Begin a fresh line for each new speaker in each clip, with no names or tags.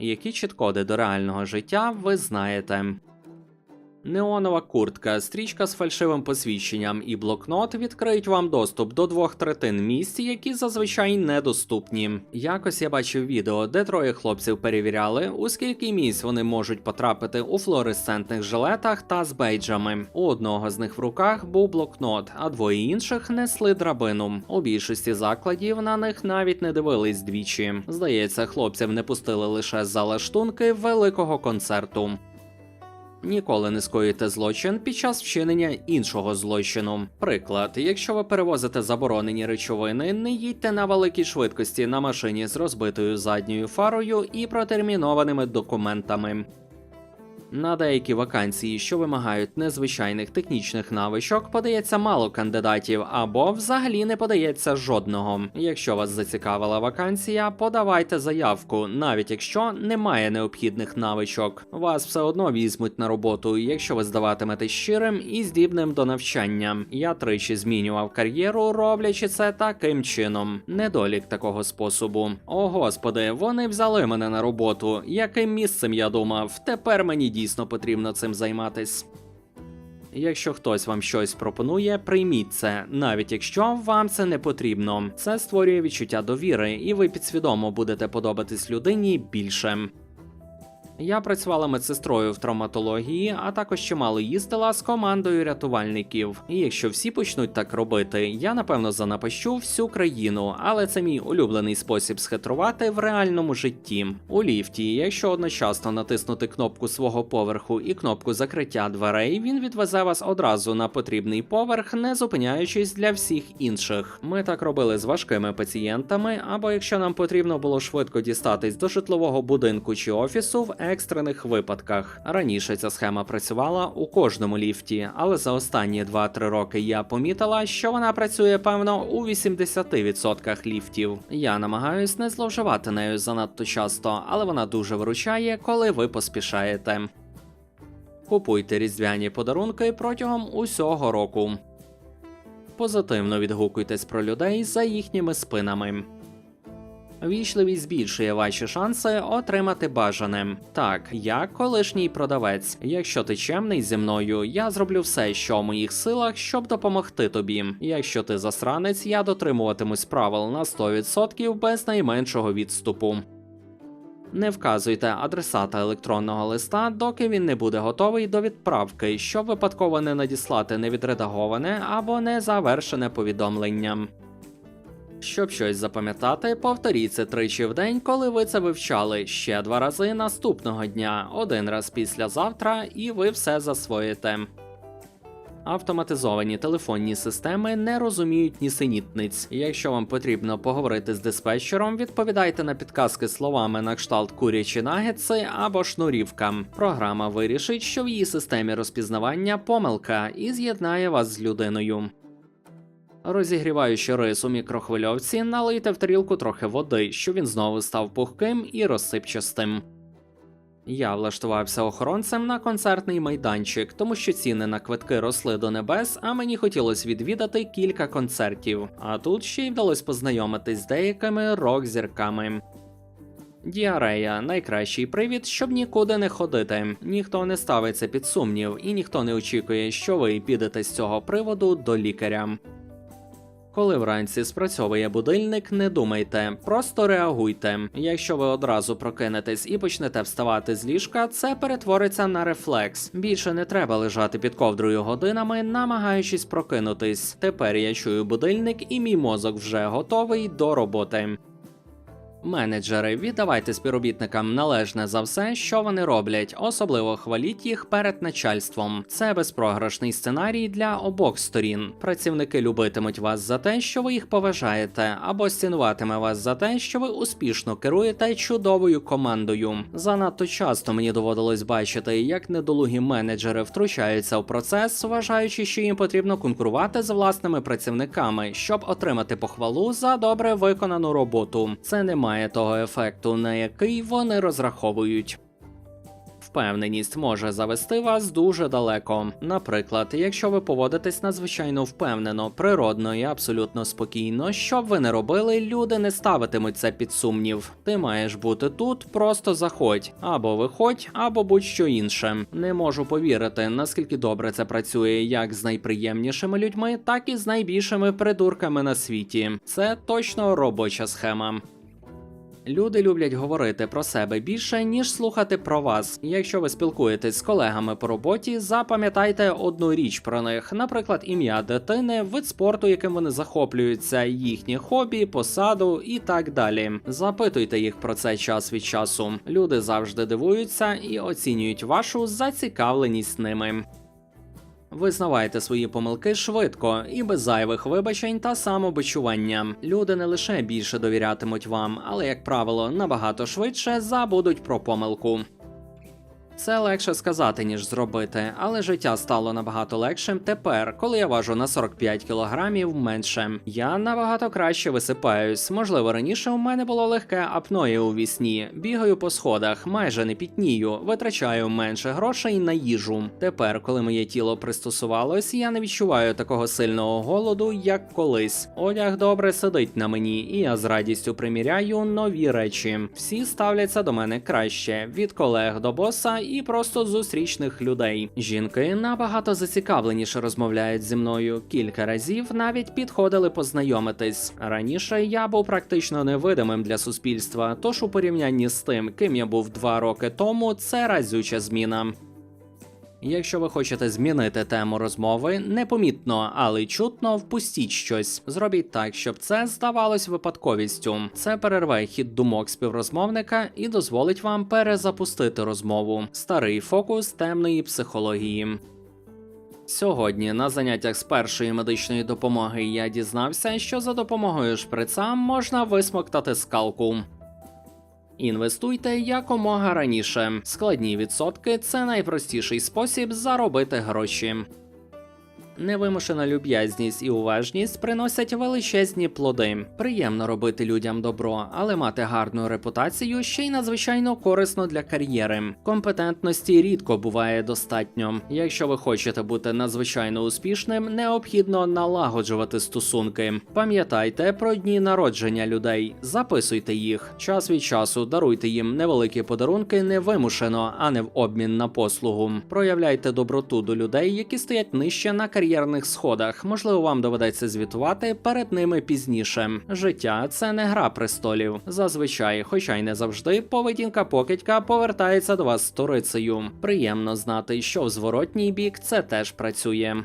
Які чіткоди до реального життя ви знаєте. Неонова куртка, стрічка з фальшивим посвідченням і блокнот відкриють вам доступ до двох третин місць, які зазвичай недоступні. Якось я бачив відео, де троє хлопців перевіряли, у скільки місць вони можуть потрапити у флуоресцентних жилетах та з бейджами. У одного з них в руках був блокнот, а двоє інших несли драбину. У більшості закладів на них навіть не дивились двічі. Здається, хлопців не пустили лише за лаштунки великого концерту. Ніколи не скоїте злочин під час вчинення іншого злочину. Приклад, якщо ви перевозите заборонені речовини, не їдьте на великій швидкості на машині з розбитою задньою фарою і протермінованими документами. На деякі вакансії, що вимагають незвичайних технічних навичок, подається мало кандидатів або взагалі не подається жодного. Якщо вас зацікавила вакансія, подавайте заявку, навіть якщо немає необхідних навичок. Вас все одно візьмуть на роботу, якщо ви здаватимете щирим і здібним до навчання. Я тричі змінював кар'єру, роблячи це таким чином. Недолік такого способу. О господи, вони взяли мене на роботу. Яким місцем я думав? Тепер мені дійсно потрібно цим займатись. Якщо хтось вам щось пропонує, прийміть це, навіть якщо вам це не потрібно. Це створює відчуття довіри, і ви підсвідомо будете подобатись людині більше. Я працювала медсестрою в травматології, а також чимало їздила з командою рятувальників. І якщо всі почнуть так робити, я напевно занапащу всю країну, але це мій улюблений спосіб схитрувати в реальному житті. У ліфті, якщо одночасно натиснути кнопку свого поверху і кнопку закриття дверей, він відвезе вас одразу на потрібний поверх, не зупиняючись для всіх інших. Ми так робили з важкими пацієнтами, або якщо нам потрібно було швидко дістатись до житлового будинку чи офісу в екстрених випадках. Раніше ця схема працювала у кожному ліфті, але за останні 2-3 роки я помітила, що вона працює певно у 80% ліфтів. Я намагаюсь не зловживати нею занадто часто, але вона дуже виручає, коли ви поспішаєте. Купуйте різдвяні подарунки протягом усього року. Позитивно відгукуйтесь про людей за їхніми спинами. Вічливість збільшує ваші шанси отримати бажане. Так, я колишній продавець. Якщо ти чемний зі мною, я зроблю все, що в моїх силах, щоб допомогти тобі. Якщо ти засранець, я дотримуватимусь правил на 100% без найменшого відступу. Не вказуйте адресата електронного листа, доки він не буде готовий до відправки, щоб випадково не надіслати невідредаговане або незавершене повідомлення. Щоб щось запам'ятати, повторіть це тричі в день, коли ви це вивчали, ще два рази наступного дня, один раз післязавтра, і ви все засвоїте. Автоматизовані телефонні системи не розуміють нісенітниць. Якщо вам потрібно поговорити з диспетчером, відповідайте на підказки словами на кшталт курячі нагетси або шнурівка. Програма вирішить, що в її системі розпізнавання помилка і з'єднає вас з людиною. Розігріваючи рис у мікрохвильовці, налийте в тарілку трохи води, щоб він знову став пухким і розсипчастим. Я влаштувався охоронцем на концертний майданчик, тому що ціни на квитки росли до небес, а мені хотілося відвідати кілька концертів. А тут ще й вдалося познайомитись з деякими рок-зірками. Діарея найкращий привід, щоб нікуди не ходити. Ніхто не ставиться під сумнів, і ніхто не очікує, що ви підете з цього приводу до лікаря. Коли вранці спрацьовує будильник, не думайте, просто реагуйте. Якщо ви одразу прокинетесь і почнете вставати з ліжка, це перетвориться на рефлекс. Більше не треба лежати під ковдрою годинами, намагаючись прокинутись. Тепер я чую будильник, і мій мозок вже готовий до роботи. Менеджери, віддавайте співробітникам належне за все, що вони роблять, особливо хваліть їх перед начальством. Це безпрограшний сценарій для обох сторін. Працівники любитимуть вас за те, що ви їх поважаєте, або цінуватиме вас за те, що ви успішно керуєте чудовою командою. Занадто часто мені доводилось бачити, як недолугі менеджери втручаються в процес, вважаючи, що їм потрібно конкурувати з власними працівниками, щоб отримати похвалу за добре виконану роботу. Це не має того ефекту, на який вони розраховують. впевненість може завести вас дуже далеко. Наприклад, якщо ви поводитесь надзвичайно впевнено, природно і абсолютно спокійно, що б ви не робили, люди не ставитимуть це під сумнів. Ти маєш бути тут, просто заходь, або виходь, або будь-що інше. Не можу повірити, наскільки добре це працює як з найприємнішими людьми, так і з найбільшими придурками на світі. Це точно робоча схема. Люди люблять говорити про себе більше, ніж слухати про вас. Якщо ви спілкуєтесь з колегами по роботі, запам'ятайте одну річ про них, наприклад, ім'я дитини, вид спорту, яким вони захоплюються, їхні хобі, посаду і так далі. Запитуйте їх про це час від часу. Люди завжди дивуються і оцінюють вашу зацікавленість ними. Визнавайте свої помилки швидко і без зайвих вибачень та самобичування. Люди не лише більше довірятимуть вам, але, як правило, набагато швидше забудуть про помилку. Це легше сказати, ніж зробити, але життя стало набагато легшим тепер, коли я важу на 45 кілограмів менше. Я набагато краще висипаюсь. Можливо, раніше у мене було легке апноє у вісні. Бігаю по сходах, майже не пітнію, витрачаю менше грошей на їжу. Тепер, коли моє тіло пристосувалось, я не відчуваю такого сильного голоду, як колись. Одяг добре сидить на мені, і я з радістю приміряю нові речі. Всі ставляться до мене краще від колег до боса і просто зустрічних людей. Жінки набагато зацікавленіше розмовляють зі мною. Кілька разів навіть підходили познайомитись. Раніше я був практично невидимим для суспільства, тож у порівнянні з тим, ким я був два роки тому, це разюча зміна. Якщо ви хочете змінити тему розмови, непомітно, але чутно впустіть щось. Зробіть так, щоб це здавалось випадковістю. Це перерве хід думок співрозмовника і дозволить вам перезапустити розмову. Старий фокус темної психології. Сьогодні на заняттях з першої медичної допомоги я дізнався, що за допомогою шприца можна висмоктати скалку. Інвестуйте якомога раніше. Складні відсотки це найпростіший спосіб заробити гроші. Невимушена люб'язність і уважність приносять величезні плоди. Приємно робити людям добро, але мати гарну репутацію ще й надзвичайно корисно для кар'єри. Компетентності рідко буває достатньо. Якщо ви хочете бути надзвичайно успішним, необхідно налагоджувати стосунки. Пам'ятайте про дні народження людей, записуйте їх. Час від часу даруйте їм невеликі подарунки невимушено, а не в обмін на послугу. Проявляйте доброту до людей, які стоять нижче на кар'єрних сходах. Можливо, вам доведеться звітувати перед ними пізніше. Життя це не гра престолів. Зазвичай, хоча й не завжди, поведінка покидька повертається до вас з турицею. Приємно знати, що в зворотній бік це теж працює.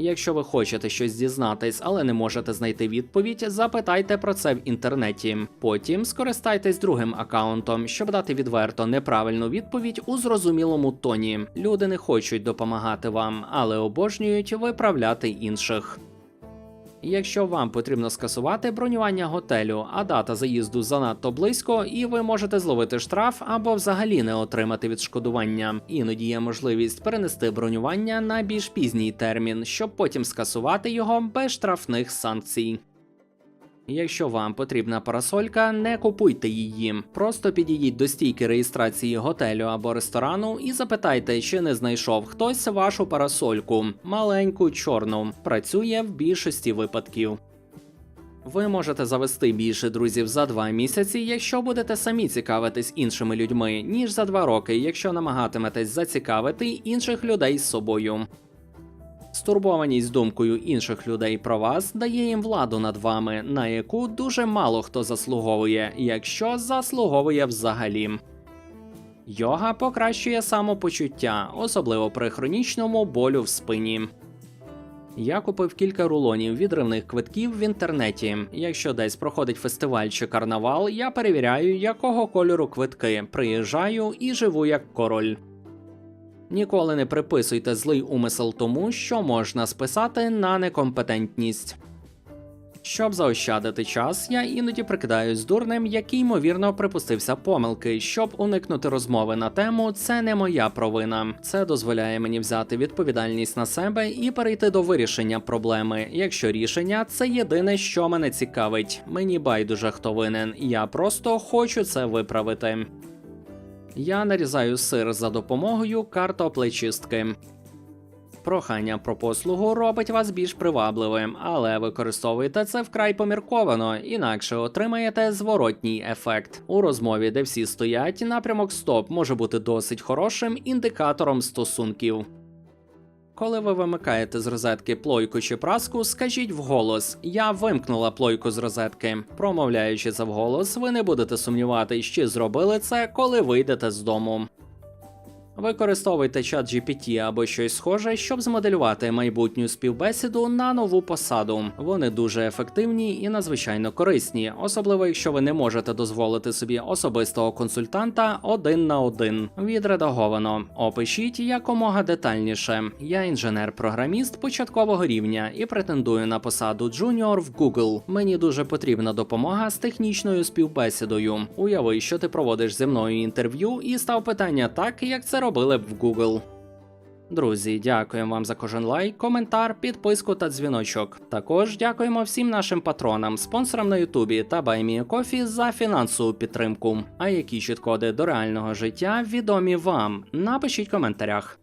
Якщо ви хочете щось дізнатись, але не можете знайти відповідь, запитайте про це в інтернеті. Потім скористайтесь другим аккаунтом, щоб дати відверто неправильну відповідь у зрозумілому тоні. Люди не хочуть допомагати вам, але обожнюють виправляти інших. Якщо вам потрібно скасувати бронювання готелю, а дата заїзду занадто близько, і ви можете зловити штраф або взагалі не отримати відшкодування. Іноді є можливість перенести бронювання на більш пізній термін, щоб потім скасувати його без штрафних санкцій. Якщо вам потрібна парасолька, не купуйте її. Просто підійдіть до стійки реєстрації готелю або ресторану і запитайте, чи не знайшов хтось вашу парасольку, маленьку чорну. Працює в більшості випадків. Ви можете завести більше друзів за два місяці, якщо будете самі цікавитись іншими людьми, ніж за два роки, якщо намагатиметесь зацікавити інших людей з собою. Стурбованість думкою інших людей про вас дає їм владу над вами, на яку дуже мало хто заслуговує, якщо заслуговує взагалі. Йога покращує самопочуття, особливо при хронічному болю в спині. Я купив кілька рулонів відривних квитків в інтернеті. Якщо десь проходить фестиваль чи карнавал, я перевіряю, якого кольору квитки, приїжджаю і живу як король. Ніколи не приписуйте злий умисел тому, що можна списати на некомпетентність. Щоб заощадити час, я іноді прикидаюсь дурним, який ймовірно припустився помилки, щоб уникнути розмови на тему це не моя провина. Це дозволяє мені взяти відповідальність на себе і перейти до вирішення проблеми, якщо рішення це єдине, що мене цікавить. Мені байдуже хто винен, я просто хочу це виправити. Я нарізаю сир за допомогою картоплечистки. Прохання про послугу робить вас більш привабливим, але використовуйте це вкрай помірковано, інакше отримаєте зворотній ефект. У розмові, де всі стоять, напрямок стоп може бути досить хорошим індикатором стосунків. Коли ви вимикаєте з розетки плойку чи праску, скажіть вголос: Я вимкнула плойку з розетки. Промовляючи це вголос, ви не будете сумніватись, чи зробили це, коли вийдете з дому. Використовуйте чат GPT або щось схоже, щоб змоделювати майбутню співбесіду на нову посаду. Вони дуже ефективні і надзвичайно корисні, особливо якщо ви не можете дозволити собі особистого консультанта один на один. Відредаговано. Опишіть якомога детальніше. Я інженер-програміст початкового рівня і претендую на посаду джуніор в Google. Мені дуже потрібна допомога з технічною співбесідою. Уяви, що ти проводиш зі мною інтерв'ю і став питання так, як це робили б в Google. Друзі, дякуємо вам за кожен лайк, коментар, підписку та дзвіночок. Також дякуємо всім нашим патронам, спонсорам на Ютубі та Баймікофі за фінансову підтримку. А які чіткоди до реального життя відомі вам? Напишіть в коментарях.